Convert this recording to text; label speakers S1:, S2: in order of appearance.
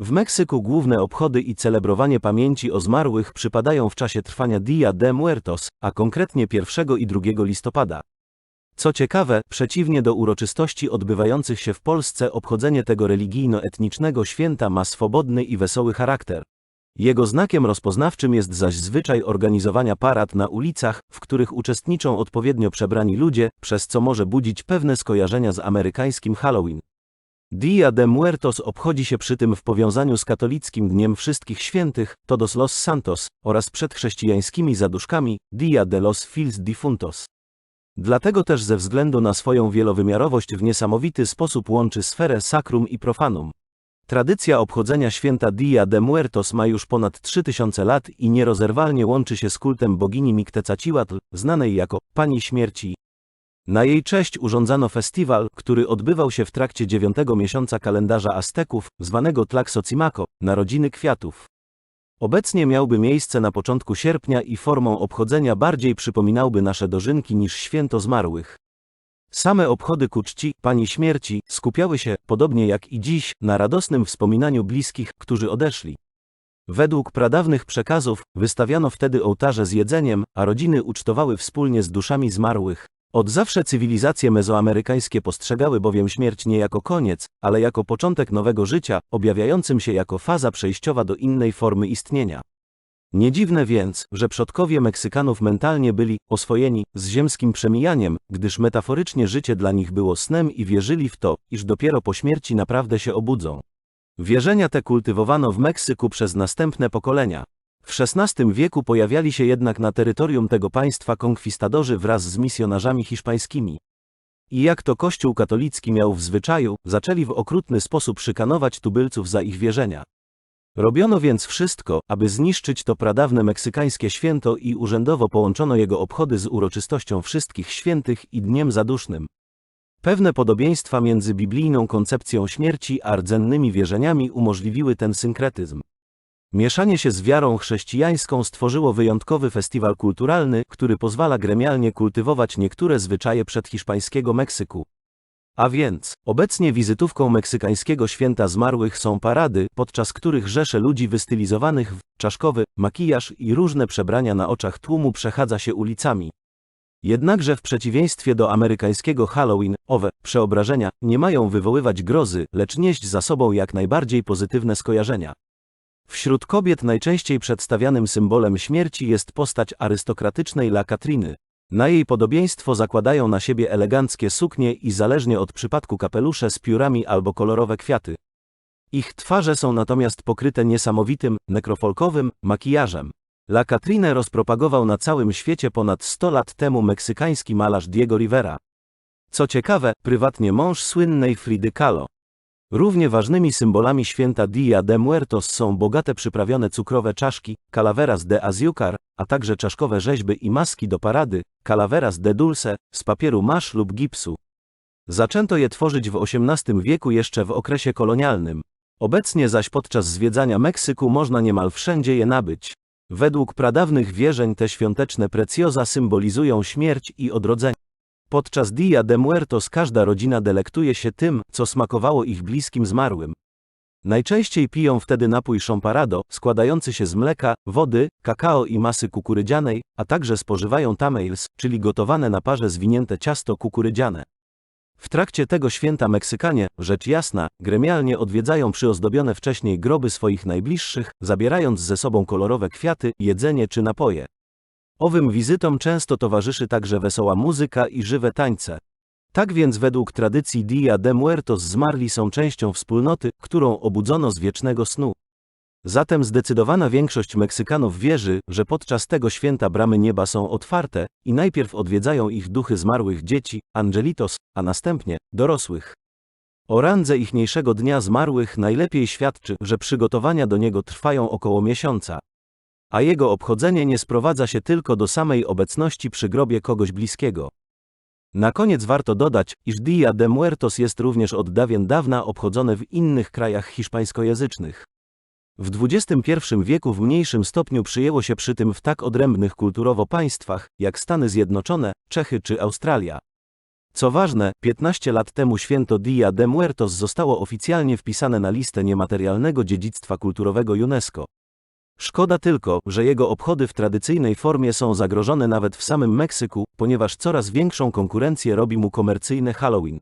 S1: W Meksyku główne obchody i celebrowanie pamięci o zmarłych przypadają w czasie trwania Dia de Muertos, a konkretnie 1 i 2 listopada. Co ciekawe, przeciwnie do uroczystości odbywających się w Polsce, obchodzenie tego religijno-etnicznego święta ma swobodny i wesoły charakter. Jego znakiem rozpoznawczym jest zaś zwyczaj organizowania parad na ulicach, w których uczestniczą odpowiednio przebrani ludzie, przez co może budzić pewne skojarzenia z amerykańskim Halloween. Dia de Muertos obchodzi się przy tym w powiązaniu z katolickim Dniem Wszystkich Świętych, Todos los Santos, oraz przedchrześcijańskimi zaduszkami, Dia de los Fils Difuntos. Dlatego też ze względu na swoją wielowymiarowość w niesamowity sposób łączy sferę sacrum i profanum. Tradycja obchodzenia święta Dia de Muertos ma już ponad 3000 lat i nierozerwalnie łączy się z kultem bogini Mictecacíhuatl, znanej jako Pani Śmierci. Na jej cześć urządzano festiwal, który odbywał się w trakcie dziewiątego miesiąca kalendarza Azteków, zwanego Tlaxocimaco, Narodziny Kwiatów. Obecnie miałby miejsce na początku sierpnia i formą obchodzenia bardziej przypominałby nasze dożynki niż święto zmarłych. Same obchody ku czci Pani Śmierci skupiały się, podobnie jak i dziś, na radosnym wspominaniu bliskich, którzy odeszli. Według pradawnych przekazów, wystawiano wtedy ołtarze z jedzeniem, a rodziny ucztowały wspólnie z duszami zmarłych. Od zawsze cywilizacje mezoamerykańskie postrzegały bowiem śmierć nie jako koniec, ale jako początek nowego życia, objawiającym się jako faza przejściowa do innej formy istnienia. Nie dziwne więc, że przodkowie Meksykanów mentalnie byli oswojeni z ziemskim przemijaniem, gdyż metaforycznie życie dla nich było snem i wierzyli w to, iż dopiero po śmierci naprawdę się obudzą. Wierzenia te kultywowano w Meksyku przez następne pokolenia. W XVI wieku pojawiali się jednak na terytorium tego państwa konkwistadorzy wraz z misjonarzami hiszpańskimi. I jak to Kościół katolicki miał w zwyczaju, zaczęli w okrutny sposób szykanować tubylców za ich wierzenia. Robiono więc wszystko, aby zniszczyć to pradawne meksykańskie święto i urzędowo połączono jego obchody z uroczystością wszystkich świętych i Dniem Zadusznym. Pewne podobieństwa między biblijną koncepcją śmierci a rdzennymi wierzeniami umożliwiły ten synkretyzm. Mieszanie się z wiarą chrześcijańską stworzyło wyjątkowy festiwal kulturalny, który pozwala gremialnie kultywować niektóre zwyczaje przedhiszpańskiego Meksyku. A więc, obecnie wizytówką meksykańskiego święta zmarłych są parady, podczas których rzesze ludzi wystylizowanych w czaszkowy, makijaż i różne przebrania na oczach tłumu przechadza się ulicami. Jednakże w przeciwieństwie do amerykańskiego Halloween, owe przeobrażenia nie mają wywoływać grozy, lecz nieść za sobą jak najbardziej pozytywne skojarzenia. Wśród kobiet najczęściej przedstawianym symbolem śmierci jest postać arystokratycznej La Katriny. Na jej podobieństwo zakładają na siebie eleganckie suknie i zależnie od przypadku kapelusze z piórami albo kolorowe kwiaty. Ich twarze są natomiast pokryte niesamowitym, nekrofolkowym makijażem. La Catrinę rozpropagował na całym świecie ponad 100 lat temu meksykański malarz Diego Rivera. Co ciekawe, prywatnie mąż słynnej Fridy Kahlo. Równie ważnymi symbolami święta Dia de Muertos są bogate przyprawione cukrowe czaszki, calaveras de azucar, a także czaszkowe rzeźby i maski do parady, calaveras de dulce, z papieru masz lub gipsu. Zaczęto je tworzyć w XVIII wieku jeszcze w okresie kolonialnym. Obecnie zaś podczas zwiedzania Meksyku można niemal wszędzie je nabyć. Według pradawnych wierzeń te świąteczne precjoza symbolizują śmierć i odrodzenie. Podczas Dia de Muertos każda rodzina delektuje się tym, co smakowało ich bliskim zmarłym. Najczęściej piją wtedy napój champarado, składający się z mleka, wody, kakao i masy kukurydzianej, a także spożywają tamales, czyli gotowane na parze zwinięte ciasto kukurydziane. W trakcie tego święta Meksykanie, rzecz jasna, gremialnie odwiedzają przyozdobione wcześniej groby swoich najbliższych, zabierając ze sobą kolorowe kwiaty, jedzenie czy napoje. Owym wizytom często towarzyszy także wesoła muzyka i żywe tańce. Tak więc według tradycji Dia de Muertos zmarli są częścią wspólnoty, którą obudzono z wiecznego snu. Zatem zdecydowana większość Meksykanów wierzy, że podczas tego święta bramy nieba są otwarte i najpierw odwiedzają ich duchy zmarłych dzieci, angelitos, a następnie dorosłych. O randze ichniejszego dnia zmarłych najlepiej świadczy, że przygotowania do niego trwają około miesiąca. A jego obchodzenie nie sprowadza się tylko do samej obecności przy grobie kogoś bliskiego. Na koniec warto dodać, iż Dia de Muertos jest również od dawien dawna obchodzone w innych krajach hiszpańskojęzycznych. W XXI wieku w mniejszym stopniu przyjęło się przy tym w tak odrębnych kulturowo państwach, jak Stany Zjednoczone, Czechy czy Australia. Co ważne, 15 lat temu święto Dia de Muertos zostało oficjalnie wpisane na listę niematerialnego dziedzictwa kulturowego UNESCO. Szkoda tylko, że jego obchody w tradycyjnej formie są zagrożone nawet w samym Meksyku, ponieważ coraz większą konkurencję robi mu komercyjne Halloween.